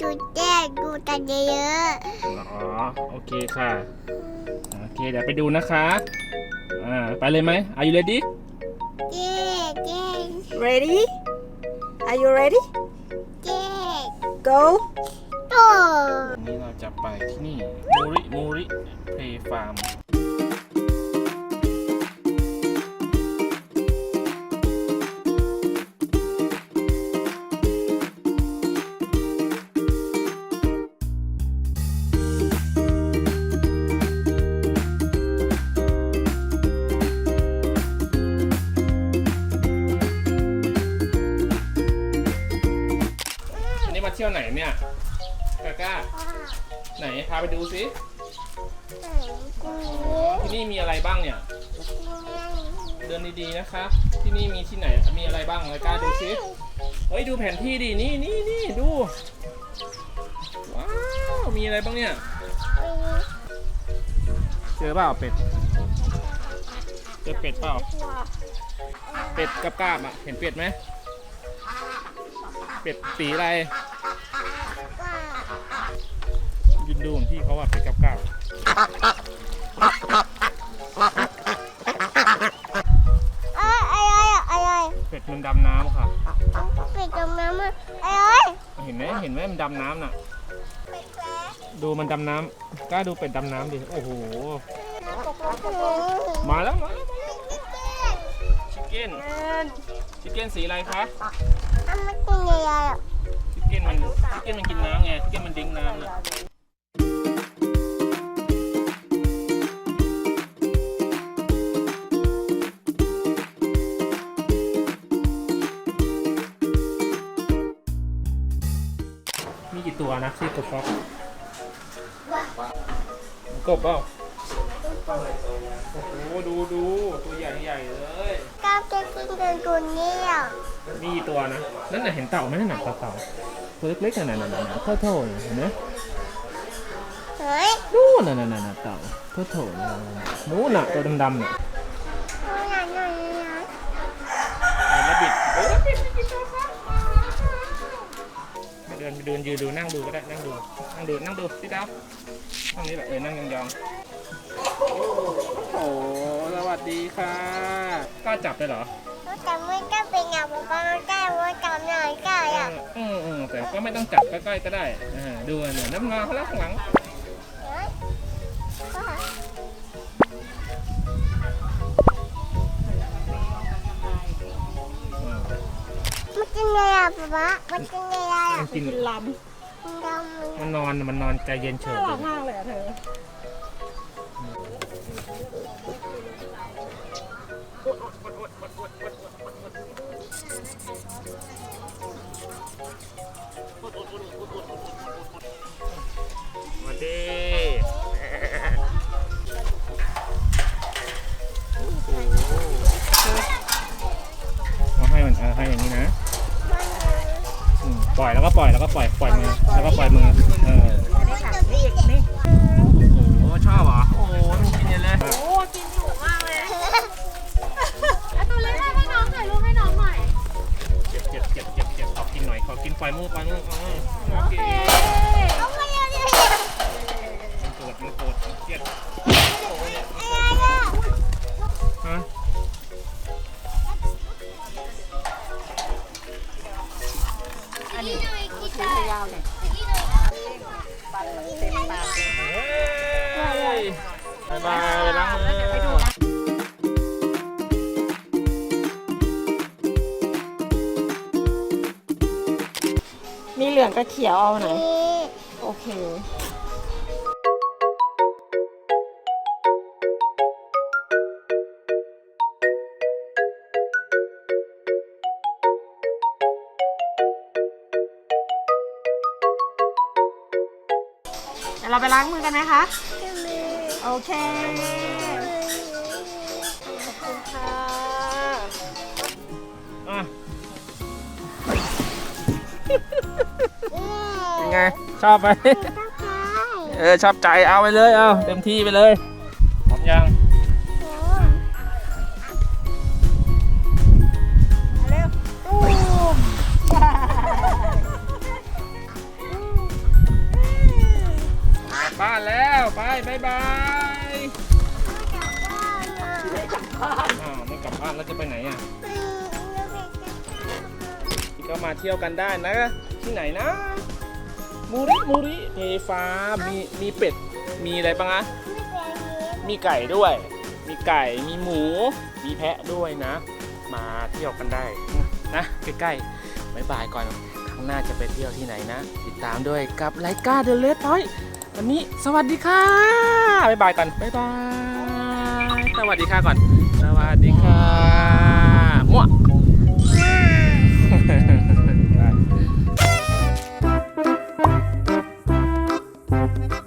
ดูแจ้งดูกันเยอะอ๋อ โอเคค่ะ โอเค เดี๋ยวไปดูนะคะ อ่า ไปเลยไหม Are you ready ๆเจ๊เจ๊ Ready? Are you ready? เจ๊ Go. โต วันนี้เราจะไปที่นี่มูริมูริเพลฟาร์ม มาเที่ยวไหนเนี่ยกาก้าไหนพาไปดูสิกูที่นี่มีอะไรบ้างเนี่ย เดินดีๆนะคะ ที่นี่มีที่ไหนมีอะไรบ้างกาก้าดูสิเฮ้ยดูแผนที่ดินี่นี่นี่ดูว้าวมีอะไรบ้างเนี่ยเจอเปล่าเป็ดเจอเป็ดเปล่าเป็ดกับกาบอะเห็นเป็ดไหมเป็ดสีอะไร ยืนดูของพี่เขาว่าเป็ดกับกาบเอ้ยอะไรอะอะไรเป็ดมันดำน้ำค่ะปิดตรงนั้นมันอะไรเห็นไหมเห็นไหมมันดำน้ำน่ะปิดแล้ดูมันดำน้ำกล้าดูเป็ดดำน้ำดิ โอ้โหมาแล้วมาแล้วชิคเก้น ชิคเก้นสีอะไรคะทำไมกินอะไรอะ ชิคเก้นมัน ชิคเก้นมันกินน้ำไง ชิคเก้นมันดิ้งน้ำน่ะ ตัวนะที่กบฟอกกบเปล่าโอ้โหดูดูตัวใหญ่ใหญ่ๆเลยก้าวจะกินเดินตัวนี้อะมีกี่ตัวนะนั่นน่ะเห็นเต่าไหมนั่นน่ะเต่าเต่าตัวเล็กๆน่ะน่ะน่ะน่ะเท่าๆน่ะเห็นไหมเฮ้ยนู่นน่ะน่ะน่ะน่ะเต่าเท่าๆน่ะนู่นน่ะตัวดำๆน่ะ เดินไปเดินยืนดูนั่งดูก็ได้นั่งดูนั่งดูนั่งดูพี่ดาวนั่งนี้แหละเออนั่งยองๆโอ้โหสวัสดีค่ะกล้าจับเลยเหรอแต่ไม่ก็เป็นอย่างผมก็แก้ว่าจำหน่อยก็อะอืมอืมแต่ก็ไม่ต้องจับใกล้ๆก็ได้อ่าดูเนี่ยน้ำงาเขาแล้วข้างหลัง กินอะไรอะป๊าป๊ามันกินอะไรอะมันกินกินลมันดำมันมันนอนมันนอนใจเย็นเฉำยน่าเลรักยมากเลยอะเธอมาดี ปล่อยแล้วก็ปล่อยแล้วก็ปล่อยปล่อยมือแล้วก็ปล่อยมือเออนี่ค่ะนี่นี่โอ้โหชอบเหรอโอ้โหมันกินอย่างเลยโอ้กินถูกมากเลยเอาตัวเล็กให้น้องถ่ายรูปให้น้องหน่อยเก็บเก็บเก็บเก็บเก็บขอกินหน่อยขอกินปล่อยมือปล่อยมืออ๋อโอโอเคาวหน่ยปันมันเต็มปากเลยเฮ้ยบายบายไปล้างมือไปดูนะมีเหลืองกับเขียวเอาไหน โอเค เดี๋ยวเราไปล้างมือกันไหมคะ โอเคขอบคุณค่ะอะอืมเป็นไง ชอบไหมต้องคายเออ ชอบใจเอาไปเลย เอาเต็มที่ไปเลยพร้อมยัง บ้านแล้วไปบายบายไม่กลับบ้านอ้าวไม่กลับบ้านแล้วจะไปไหนอะอืมแล้วไปกันก็มาเที่ยวกันได้นะ ที่ไหนนะ มูริมูริเทฟ้ามีมีเป็ด มีอะไรบ้างอะไม่เป็นอย่างนี้มีไก่ด้วย มีไก่มีหมู มีแพะด้วยนะ มาเที่ยวกันได้นะใกล้ๆบายบายก่อนครั้งหน้าจะไปเที่ยวที่ไหนนะ ติดตามด้วยกับไลกาเดลเลสพอย วันนี้สวัสดีค่ะบายบายก่อนบายบายสวัสดีค่ะก่อน สวัสดีค่ะมั่ว